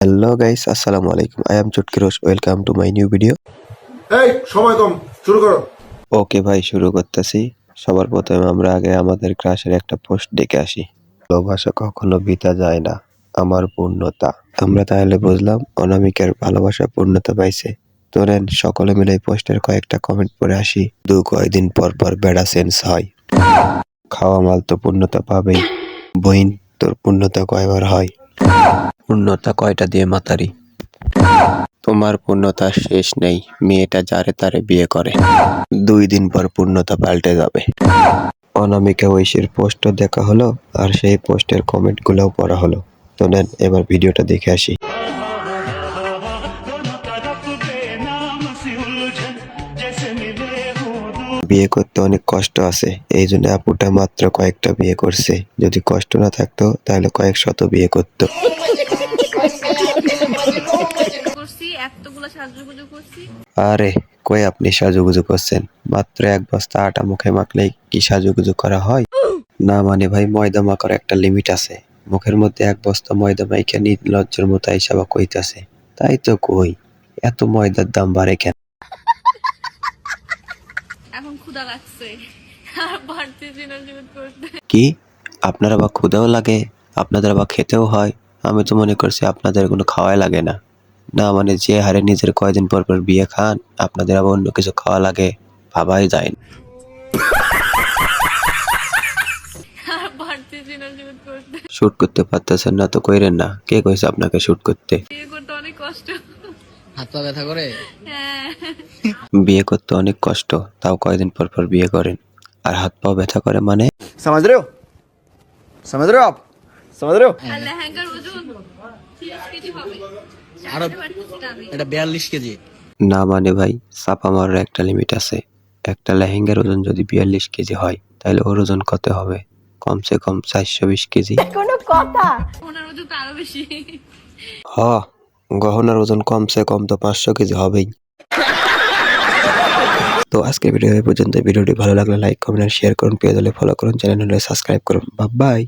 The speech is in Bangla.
হ্যালো গাইস আসসালামু আলাইকুম I am Chutki Rosh welcome to my new video এই সময় কম। শুরু করো। ওকে ভাই শুরু করতেছি। সবার প্রথমে আমরা আগে আমাদের ক্লাসের একটা পোস্ট ডেকে আসি। ভালোবাসা কখনো বিতা যায় না আমার পূর্ণতা। আমরা তাহলে বুঝলাম অনামিকার ভালোবাসা পূর্ণতা পাইছে। তো নেন সকলে মিলে এই পোস্টের কয়েকটা কমেন্ট পড়ে আসি। দু কয়েকদিন পর পর বেড়া সেন্স হয়। খাওয়া মাল তো পূর্ণতা পাবেই। বইন তোর পূর্ণতা কয়বার হয়? পূর্ণতা কয়টা দিয়ে মাতারি? তোমার পূর্ণতা শেষ নেই মেয়েটা যারে তারে বিয়ে করে। দুই দিন পর পূর্ণতা পাল্টে যাবে। অনামিকা ঐশীর পোস্টও দেখা হলো আর সেই পোস্টের কমেন্টগুলোও পড়া হলো। তো নেন এবার ভিডিওটা দেখে আসি। বিয়ে করতে অনেক কষ্ট আছে। এই জন্য আপুটা মাত্র কয়েকটা বিয়ে করছে। যদি কষ্ট না থাকতো তাহলে কয়েক শত বিয়ে করতো। আরে কই আপনি সাজুগুজু করছেন? মাত্র এক বস্তা আটা মুখে মাখলে কি সাজুগুজু করা হয়? না মানে ভাই ময়দা মাখার একটা লিমিট আছে। মুখের মধ্যে এক বস্তা ময়দা মাইকে লজ্জার মতো হিসাবা কইতাছে। তাই তো কই এত ময়দার দাম বাড়ে কেন? এখন ক্ষুধা লাগছে? আর পারতেছি না জীবন করতে। কি? আপনার আবার ক্ষুদাও লাগে আপনাদের আবার খেতেও হয়। আমি তো মনে করছি আপনাদের কোনো খাওয়াই লাগে না। না মানে যে হারে নিজের কয়দিন পর পর বিয়ে খান আপনাদের আবার অন্য কিছু খাওয়া লাগে ভাবাই যায় না। শুট করতে পারতেছেন না তো কইরেন না। কে কইছে আপনাকে শুট করতে? বিয়ে করতে অনেক কষ্ট। হ্যাঁ। বিয়ে করতে অনেক কষ্ট তাও কয়েকদিন পর পর বিয়ে করেন। আর হাত পা ব্যথা করে মানে? না মানে ভাই সাপা আমার একটা লিমিট আছে। একটা লেহেঙ্গার ওজন যদি বিয়াল্লিশ কেজি হয় তাহলে ওর ওজন কত হবে? কমসে কম চারশো বিশ কেজি। কোনো কথা। ওনার ওজন আরও বেশি। হ। গহনার ওজন কমসে কম তো পাঁচশো কেজি হবেই। তো আজকে ভিডিও এই পর্যন্ত। ভিডিওটি ভালো লাগলে লাইক কমেন্ট শেয়ার করুন। পেয়ে ফলো করুন চ্যানেল হলে সাবস্ক্রাইব করুন। বাই